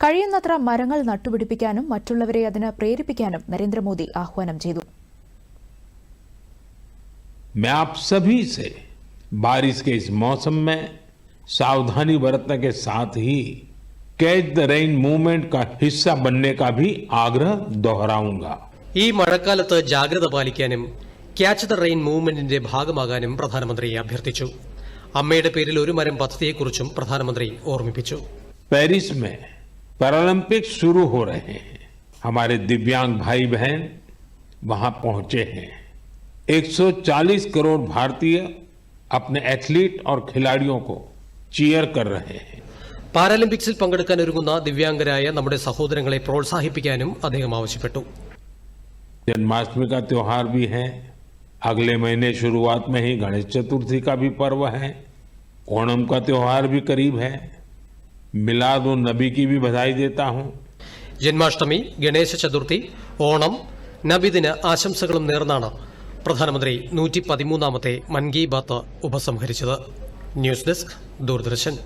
കഴിയുന്നത്ര മരങ്ങൾ നട്ടുപിടിപ്പിക്കാനും മറ്റുള്ളവരെ അതിന് പ്രേരിപ്പിക്കാനും നരേന്ദ്രമോദി ആഹ്വാനം ചെയ്തു मैं आप सभी से बारिश के इस मौसम में सावधानी बरतने के साथ ही कैच द रेन मूवमेंट का हिस्सा बनने का भी आग्रह दोहराऊंगा ഈ മഴക്കാലത്ത് ജാഗ്രത പാലിക്കാനും ക്യാച്ച് ദ റെയിൻ മൂവ്മെന്റിന്റെ ഭാഗമാകാനും പ്രധാനമന്ത്രി അഭ്യർത്ഥിച്ചു അമ്മയുടെ പേരിൽ ഒരു മരം പദ്ധതിയെക്കുറിച്ചും പ്രധാനമന്ത്രി ഓർമ്മിപ്പിച്ചു पेरिस में पैरालंपिक्स शुरू हो रहे हैं हमारे दिव्यांग भाई बहन वहां पहुंचे हैं 140 करोड़ भारतीय अपने एथलीट और खिलाड़ियों को चीयर कर रहे हैं പാരാലിമ്പിക്സിൽ പങ്കെടുക്കാൻ ഒരുങ്ങുന്ന ദിവ്യാംഗരായ നമ്മുടെ സഹോദരങ്ങളെ പ്രോത്സാഹിപ്പിക്കാനും അദ്ദേഹം ആവശ്യപ്പെട്ടു जन्माष्टमी का त्योहार भी है अगले महीने शुरुआत में ही गणेश चतुर्थी का भी पर्व है ओणम का त्योहार भी करीब है मिलाद उन नबी की भी बधाई देता हूं ജന്മാഷ്ടമി ഗണേശ ചതുർത്ഥി ഓണം നബിദിന് ആശംസകളും നേർന്നാണ് പ്രധാനമന്ത്രി നൂറ്റി പതിമൂന്നാമത്തെ മൻ കി ബാത്ത് ഉപസംഹരിച്ചത് ന്യൂസ് ഡെസ്ക് ദൂരദർശൻ